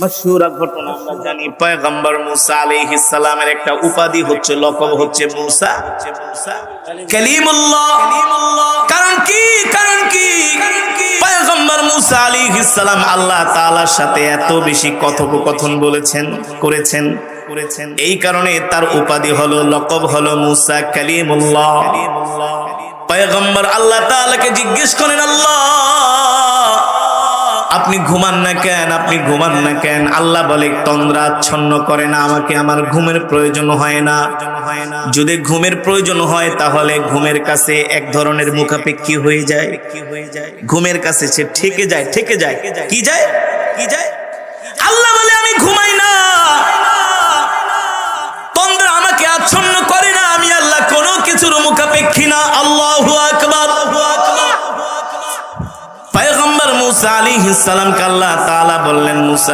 মাশহুরা ঘটনা আমরা জানি, পয়গম্বর মুসা আলাইহিস সালামের একটা উপাধি হচ্ছে, লকব হচ্ছে মুসা। কালিমুল্লাহ। কারণ কি? কারণ কি? পয়গম্বর মুসা সালাম আল্লাহ তাআলার সাথে এত বেশি কথোপকথন বলেছেন, করেছেন করেছেন। এই কারণে তার উপাধি হলো, লকব হলো মুসা কালিমুল্লাহ। পয়গম্বর আল্লাহ তাআলাকে জিজ্ঞেস করেন, আল্লাহ আপনি ঘুমান না কেন? আপনি ঘুমান না কেন? আল্লাহ বলে তন্দ্রা আচ্ছন্ন করে না আমাকে, আমার ঘুমের প্রয়োজন হয় না। যদি ঘুমের প্রয়োজন হয়, তাহলে ঘুমের কাছে এক ধরনের মুখাপেক্ষী হয়ে হয়ে যায়। ঘুমের কাছে সে ঠেকে যায় ঠেকে যায়। কি যায়? কি যায়? মুসা আলাইহিস সালামকে আল্লাহ তালা বললেন মুসা